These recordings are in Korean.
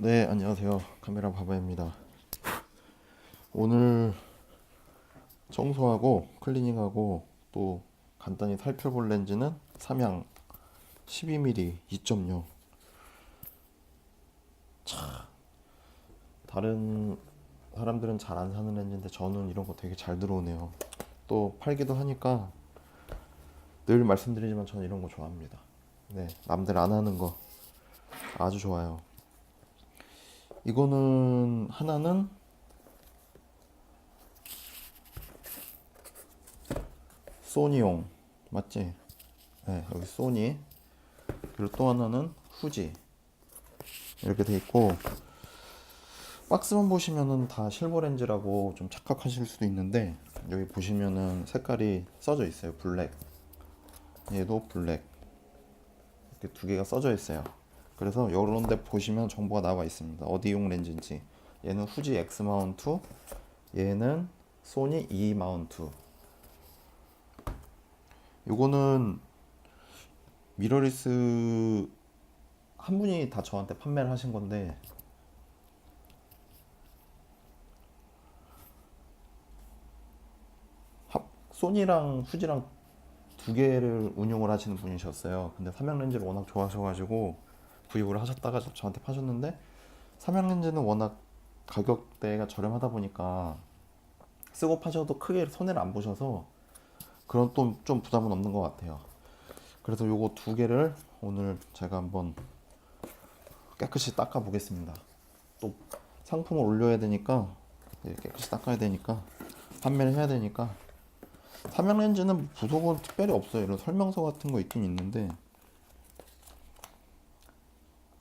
네, 안녕하세요. 카메라 바바입니다. 오늘 청소하고 클리닝하고 또 간단히 살펴볼 렌즈는 삼양 12mm 2.0. 차, 다른 사람들은 잘 안 사는 렌즈인데 저는 이런 거 되게 잘 들어오네요. 또 팔기도 하니까 늘 말씀드리지만 저는 이런 거 좋아합니다. 네, 남들 안 하는 거 아주 좋아요. 이거는 하나는 소니용. 맞지? 네 여기 소니. 그리고 또 하나는 후지. 이렇게 돼 있고 박스만 보시면은 다 실버 렌즈라고 좀 착각하실 수도 있는데 여기 보시면은 색깔이 써져 있어요. 블랙. 얘도 블랙. 이렇게 두 개가 써져 있어요 그래서 이런 데 보시면 정보가 나와 있습니다. 어디용 렌즈인지. 얘는 후지 X 마운트, 얘는 소니 E 마운트. 요거는 미러리스 한 분이 다 저한테 판매를 하신 건데 합- 소니랑 후지랑 두 개를 운용을 하시는 분이셨어요. 근데 삼양 렌즈를 워낙 좋아하셔가지고 구입을 하셨다가 저- 저한테 파셨는데 삼양 렌즈는 워낙 가격대가 저렴하다 보니까 쓰고 파셔도 크게 손해를 안 보셔서 그런 또 좀 부담은 없는 것 같아요. 그래서 요거 두 개를 오늘 제가 한번 깨끗이 닦아 보겠습니다. 또 상품을 올려야 되니까 네, 깨끗이 닦아야 되니까 판매를 해야 되니까 삼양 렌즈는 부속은 특별히 없어요. 이런 설명서 같은 거 있긴 있는데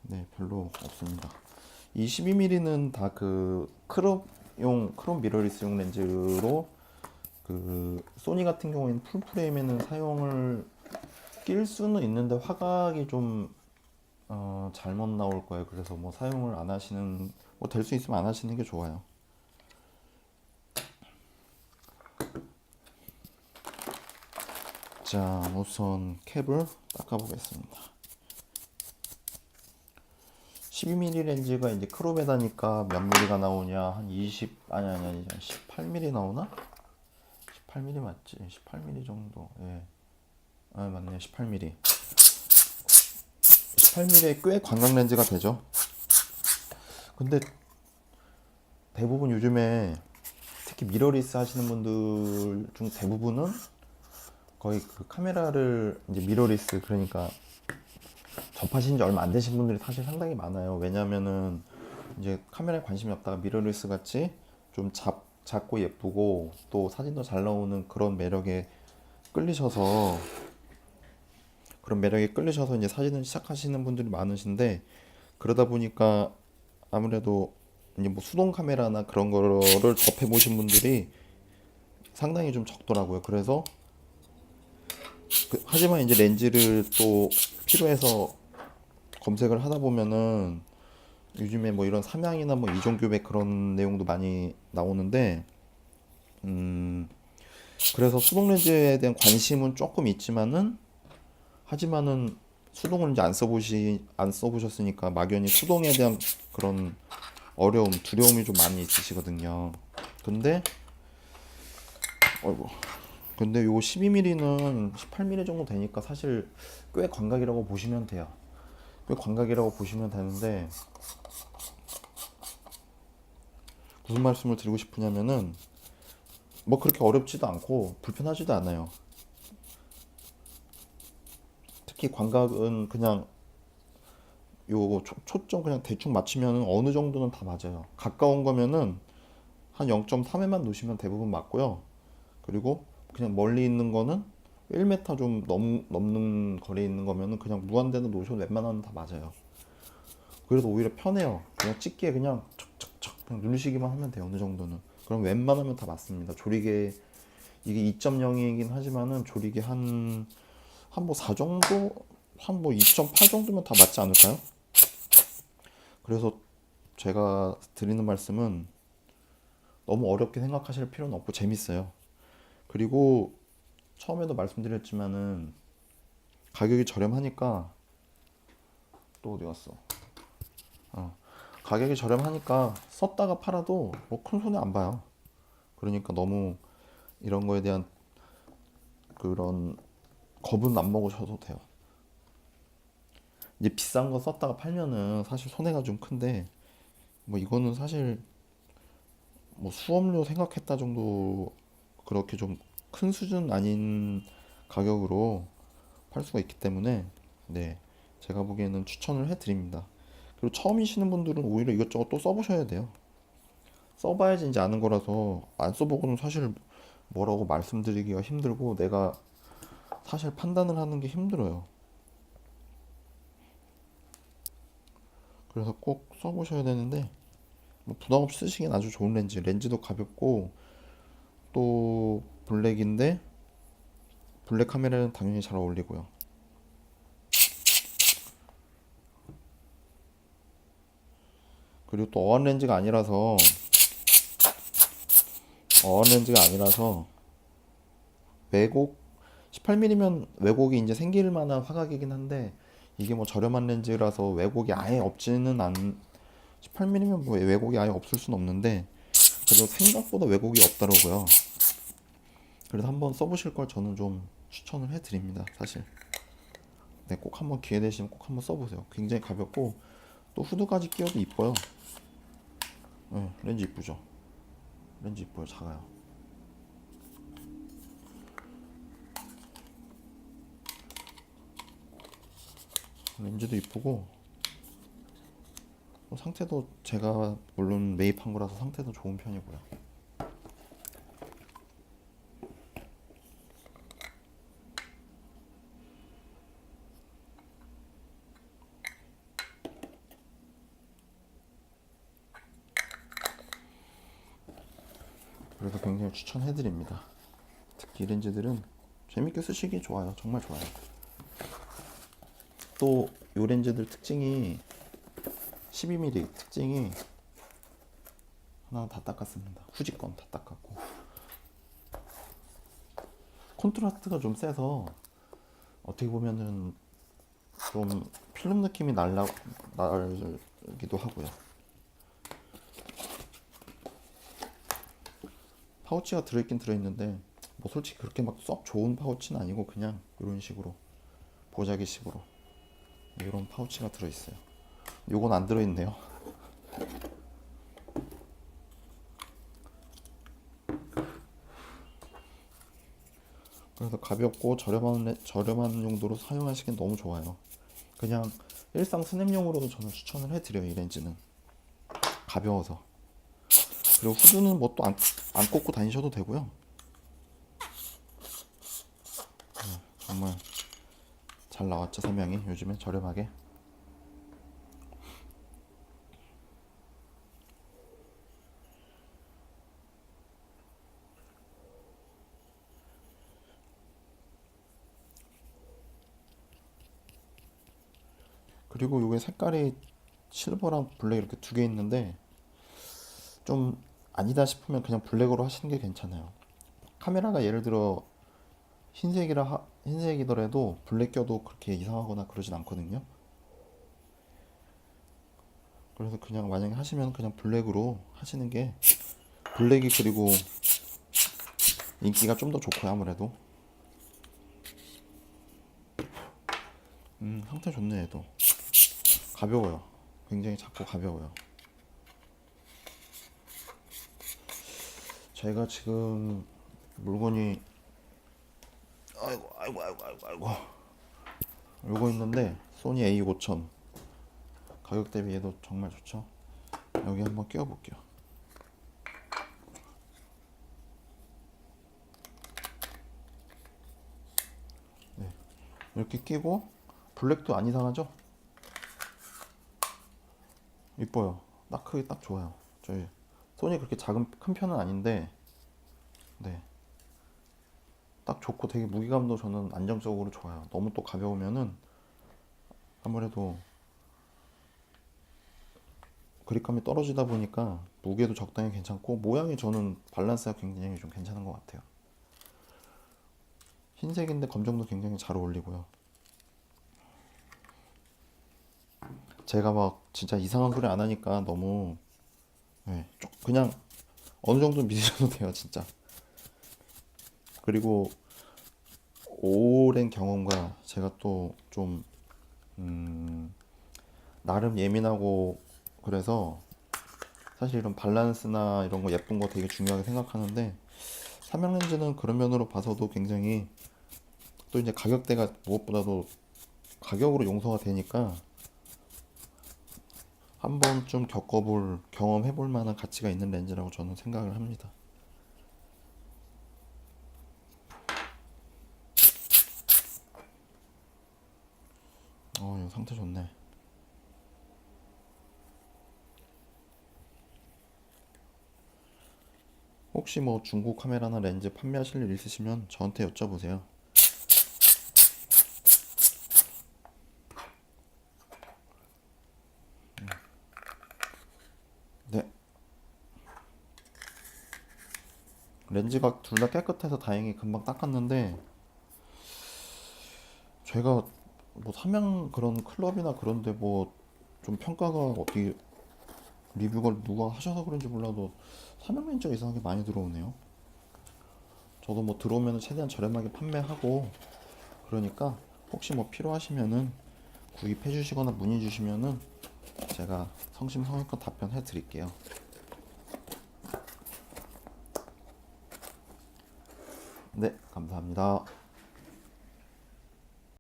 네, 별로 없습니다. 이 12mm는 다 그 크롭용 크롭 미러리스용 렌즈로 그 소니 같은 경우에는 풀 프레임에는 사용을 낄 수는 있는데 화각이 좀 어, 잘못 나올 거예요. 그래서 뭐 사용을 안 하시는 뭐 될 수 있으면 안 하시는 게 좋아요. 자, 우선 캡을 닦아 보겠습니다. 12mm 렌즈가 이제 크롭에다니까 몇 mm가 나오냐 한 20 아니 아니 아니 18mm 나오나? 18mm 맞지? 18mm 정도 예. 아 맞네 18mm 18mm에 꽤 광각 렌즈가 되죠 근데 대부분 요즘에 특히 미러리스 하시는 분들 중 대부분은 거의 그 카메라를 이제 미러리스 그러니까 접하신 지 얼마 안 되신 분들이 사실 상당히 많아요. 왜냐면은 이제 카메라에 관심이 없다가 미러리스 같이 좀 잡, 작고 예쁘고 또 사진도 잘 나오는 그런 매력에 끌리셔서 그런 매력에 끌리셔서 이제 사진을 시작하시는 분들이 많으신데 그러다 보니까 아무래도 이제 뭐 수동 카메라나 그런 거를 접해 보신 분들이 상당히 좀 적더라고요. 그래서 그- 하지만 이제 렌즈를 또 필요해서 검색을 하다 보면은 요즘에 뭐 이런 삼양이나 뭐 이종교백 그런 내용도 많이 나오는데 음 그래서 수동 렌즈에 대한 관심은 조금 있지만은 하지만은 수동을 이제 안 써보시 안 써보셨으니까 막연히 수동에 대한 그런 어려움 두려움이 좀 많이 있으시거든요. 근데 어이구 근데 요거 12mm는 18mm 정도 되니까 사실 꽤 광각이라고 보시면 돼요. 꽤 광각이라고 보시면 되는데 무슨 말씀을 드리고 싶으냐면은 뭐 그렇게 어렵지도 않고 불편하지도 않아요. 특히 광각은 그냥 요 초, 초점 그냥 대충 맞추면 어느 정도는 다 맞아요. 가까운 거면은 한 0.3에만 놓으시면 대부분 맞고요. 그리고 그냥 멀리 있는 거는 1m 좀 넘, 넘는 거리에 있는 거면은 그냥 무한대로 놓으셔도 웬만하면 다 맞아요. 그래서 오히려 편해요. 그냥 찍기에 그냥 척척척 그냥 누르시기만 하면 돼요. 어느 정도는. 그럼 웬만하면 다 맞습니다. 조리개 이게 2.0이긴 하지만은 조리개 한 한 뭐 4 정도 한 뭐 2.8 정도면 다 맞지 않을까요? 그래서 제가 드리는 말씀은 너무 어렵게 생각하실 필요는 없고 재밌어요. 그리고 처음에도 말씀드렸지만은 가격이 저렴하니까 또 어디 갔어? 어, 가격이 저렴하니까 썼다가 팔아도 뭐 큰 손해 안 봐요. 그러니까 너무 이런 거에 대한 그런 겁은 안 먹으셔도 돼요. 이제 비싼 거 썼다가 팔면은 사실 손해가 좀 큰데 뭐 이거는 사실 뭐 수업료 생각했다 정도 그렇게 좀 큰 수준 아닌 가격으로 팔 수가 있기 때문에 네 제가 보기에는 추천을 해드립니다. 그리고 처음이시는 분들은 오히려 이것저것 또 써보셔야 돼요. 써봐야지 이제 아는 거라서 안 써보고는 사실 뭐라고 말씀드리기가 힘들고 내가 사실 판단을 하는 게 힘들어요. 그래서 꼭 써보셔야 되는데 뭐 부담 없이 쓰시기엔 아주 좋은 렌즈. 렌즈도 가볍고 또 블랙인데 블랙 카메라는 당연히 잘 어울리고요. 그리고 또 어안 렌즈가 아니라서 어안 렌즈가 아니라서 왜곡 18mm면 왜곡이 이제 생길 만한 화각이긴 한데 이게 뭐 저렴한 렌즈라서 왜곡이 아예 없지는 않 18mm면 뭐 왜곡이 아예 없을 순 없는데 그래도 생각보다 왜곡이 없더라고요. 그래서 한번 써보실 걸 저는 좀 추천을 해드립니다. 사실. 네, 꼭 한번 기회 되시면 꼭 한번 써보세요. 굉장히 가볍고 또 후드까지 끼워도 이뻐요. 네, 렌즈 이쁘죠? 렌즈 이뻐요. 작아요. 렌즈도 이쁘고 뭐 상태도 제가 물론 매입한 거라서 상태도 좋은 편이고요. 그래서 굉장히 추천해드립니다. 특히 이 렌즈들은 재밌게 쓰시기 좋아요. 정말 좋아요. 또 이 렌즈들 특징이 12mm 특징이 하나 다 닦았습니다. 후지 건 다 닦았고 콘트라스트가 좀 세서 어떻게 보면은 좀 필름 느낌이 날라 날기도 하고요. 파우치가 들어있긴 들어있는데 뭐 솔직히 그렇게 막 썩 좋은 파우치는 아니고 그냥 이런 식으로 보자기식으로 이런 파우치가 들어있어요. 요건 안 들어있네요. 그래서 가볍고 저렴한 레- 저렴한 용도로 사용하시기엔 너무 좋아요. 그냥 일상 스냅용으로도 저는 추천을 해드려요 이 렌즈는 가벼워서. 그리고 후드는 뭐 또 안 안 꽂고 다니셔도 되고요. 네, 정말 잘 나왔죠 설명이 요즘에 저렴하게. 그리고 요게 색깔이 실버랑 블랙 이렇게 두 개 있는데 좀 아니다 싶으면 그냥 블랙으로 하시는 게 괜찮아요. 카메라가 예를 들어 흰색이라 하- 흰색이더라도 블랙 껴도 그렇게 이상하거나 그러진 않거든요. 그래서 그냥 만약에 하시면 그냥 블랙으로 하시는 게 블랙이 그리고 인기가 좀 더 좋고요 아무래도. 음 상태 좋네 얘도. 가벼워요. 굉장히 작고 가벼워요. 제가 지금 물건이 아이고 아이고 아이고 아이고 아이고 요거 있는데 소니 A5000 가격 대비 얘도 정말 좋죠. 여기 한번 끼워 볼게요. 네. 이렇게 끼고 블랙도 안 이상하죠? 이뻐요. 딱 크기 딱 좋아요. 저희 손이 그렇게 작은 큰 편은 아닌데, 네. 딱 좋고 되게 무게감도 저는 안정적으로 좋아요. 너무 또 가벼우면은 아무래도 그립감이 떨어지다 보니까 무게도 적당히 괜찮고 모양이 저는 밸런스가 굉장히 좀 괜찮은 것 같아요. 흰색인데 검정도 굉장히 잘 어울리고요. 제가 막 진짜 이상한 소리 안 하니까 너무 네, 좀 그냥 어느 정도 믿으셔도 돼요, 진짜. 그리고 오랜 경험과 제가 또좀 음, 나름 예민하고 그래서 사실 이런 밸런스나 이런 거 예쁜 거 되게 중요하게 생각하는데 삼양 렌즈는 그런 면으로 봐서도 굉장히 또 이제 가격대가 무엇보다도 가격으로 용서가 되니까 한 번쯤 겪어볼 경험해볼 만한 가치가 있는 렌즈라고 저는 생각을 합니다. 어, 이거 상태 좋네. 혹시 뭐 중고 카메라나 렌즈 판매하실 일 있으시면 저한테 여쭤보세요. 네. 렌즈가 둘 다 깨끗해서 다행히 금방 닦았는데 제가 뭐 삼양 그런 클럽이나 그런데 뭐 좀 평가가 어떻게 리뷰가 누가 하셔서 그런지 몰라도 삼양 렌즈가 이상하게 많이 들어오네요. 저도 뭐 들어오면 최대한 저렴하게 판매하고 그러니까 혹시 뭐 필요하시면은 구입해 주시거나 문의 주시면은 제가 성심성의껏 답변해 드릴게요. 네, 감사합니다.